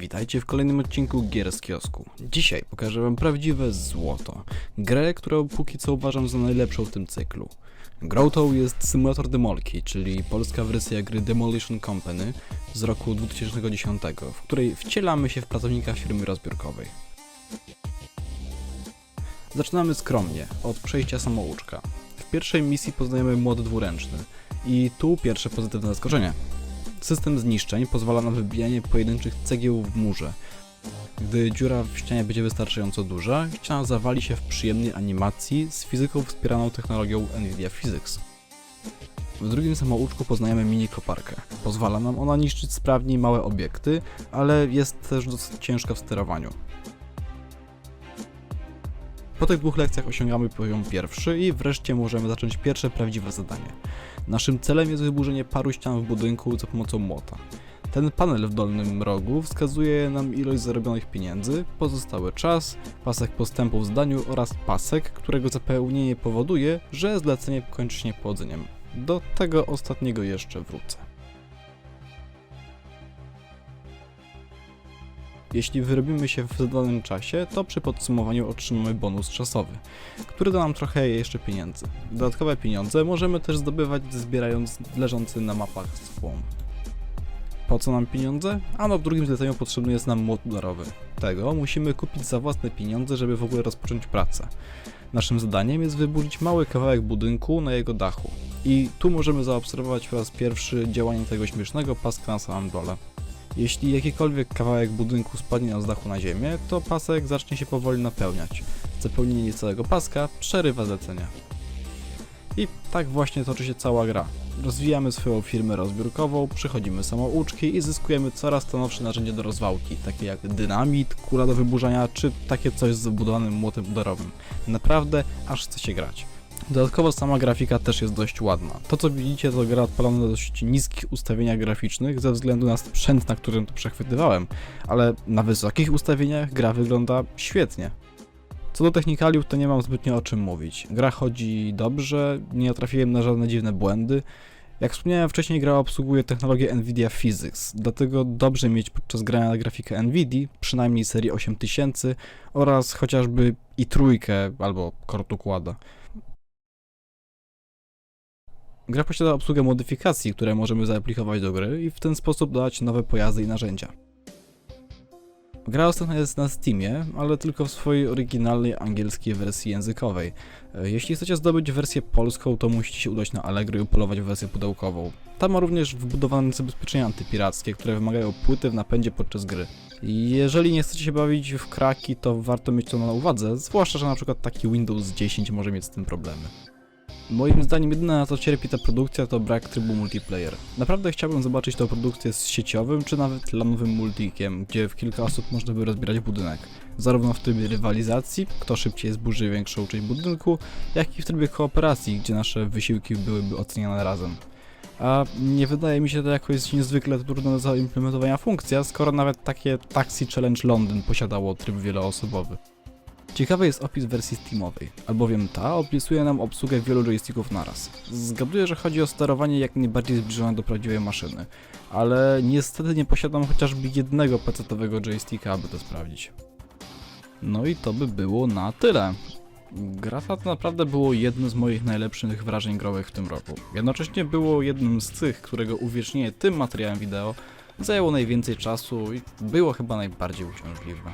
Witajcie w kolejnym odcinku Gier z kiosku. Dzisiaj pokażę wam prawdziwe złoto. Grę, którą póki co uważam za najlepszą w tym cyklu. Grą jest symulator demolki, czyli polska wersja gry Demolition Company z roku 2010, w której wcielamy się w pracownika firmy rozbiórkowej. Zaczynamy skromnie, od przejścia samouczka. W pierwszej misji poznajemy młot dwuręczny i tu pierwsze pozytywne zaskoczenie. System zniszczeń pozwala na wybijanie pojedynczych cegieł w murze. Gdy dziura w ścianie będzie wystarczająco duża, ściana zawali się w przyjemnej animacji z fizyką wspieraną technologią Nvidia Physics. W drugim samouczku poznajemy mini koparkę. Pozwala nam ona niszczyć sprawniej małe obiekty, ale jest też dosyć ciężka w sterowaniu. Po tych dwóch lekcjach osiągamy poziom pierwszy i wreszcie możemy zacząć pierwsze prawdziwe zadanie. Naszym celem jest wyburzenie paru ścian w budynku za pomocą młota. Ten panel w dolnym rogu wskazuje nam ilość zarobionych pieniędzy, pozostały czas, pasek postępu w zdaniu oraz pasek, którego zapełnienie powoduje, że zlecenie kończy się niepowodzeniem. Do tego ostatniego jeszcze wrócę. Jeśli wyrobimy się w zadanym czasie, to przy podsumowaniu otrzymamy bonus czasowy, który da nam trochę jeszcze pieniędzy. Dodatkowe pieniądze możemy też zdobywać zbierając leżący na mapach słom. Po co nam pieniądze? Ano w drugim zleceniu potrzebny jest nam młot udarowy. Tego musimy kupić za własne pieniądze, żeby w ogóle rozpocząć pracę. Naszym zadaniem jest wyburzyć mały kawałek budynku na jego dachu. I tu możemy zaobserwować po raz pierwszy działanie tego śmiesznego paska na samym dole. Jeśli jakikolwiek kawałek budynku spadnie z dachu na ziemię, to pasek zacznie się powoli napełniać. Zapełnienie całego paska przerywa zlecenia. I tak właśnie toczy się cała gra. Rozwijamy swoją firmę rozbiórkową, przychodzimy samouczki i zyskujemy coraz stanowsze narzędzia do rozwałki, takie jak dynamit, kula do wyburzania, czy takie coś z zabudowanym młotem udarowym. Naprawdę aż chce się grać. Dodatkowo sama grafika też jest dość ładna. To co widzicie to gra odpalona na dość niskich ustawieniach graficznych ze względu na sprzęt, na którym to przechwytywałem, ale na wysokich ustawieniach gra wygląda świetnie. Co do technikaliów to nie mam zbytnio o czym mówić. Gra chodzi dobrze, nie natrafiłem na żadne dziwne błędy. Jak wspomniałem wcześniej, gra obsługuje technologię Nvidia Physics, dlatego dobrze mieć podczas grania grafikę Nvidia, przynajmniej serii 8000 oraz chociażby i trójkę albo kortukłada. Gra posiada obsługę modyfikacji, które możemy zaaplikować do gry i w ten sposób dodać nowe pojazdy i narzędzia. Gra dostępna jest na Steamie, ale tylko w swojej oryginalnej angielskiej wersji językowej. E, Jeśli chcecie zdobyć wersję polską, to musicie się udać na Allegro i upolować wersję pudełkową. Tam ma również wbudowane zabezpieczenia antypirackie, które wymagają płyty w napędzie podczas gry. Jeżeli nie chcecie się bawić w kraki, to warto mieć to na uwadze, zwłaszcza, że na przykład taki Windows 10 może mieć z tym problemy. Moim zdaniem jedyne na co cierpi ta produkcja to brak trybu multiplayer. Naprawdę chciałbym zobaczyć tę produkcję z sieciowym czy nawet lanowym multikiem, gdzie w kilka osób można by rozbierać budynek. Zarówno w trybie rywalizacji, kto szybciej zburzy większą część budynku, jak i w trybie kooperacji, gdzie nasze wysiłki byłyby oceniane razem. A nie wydaje mi się to jakoś niezwykle trudna do zaimplementowania funkcja, skoro nawet takie Taxi Challenge Londyn posiadało tryb wieloosobowy. Ciekawy jest opis wersji Steamowej, albowiem ta opisuje nam obsługę wielu joysticków naraz. Zgaduję, że chodzi o sterowanie jak najbardziej zbliżone do prawdziwej maszyny, ale niestety nie posiadam chociażby jednego pecetowego joysticka, aby to sprawdzić. No i to by było na tyle. Gra ta naprawdę było jedno z moich najlepszych wrażeń growych w tym roku. Jednocześnie było jednym z tych, którego uwiecznienie tym materiałem wideo zajęło najwięcej czasu i było chyba najbardziej uciążliwe.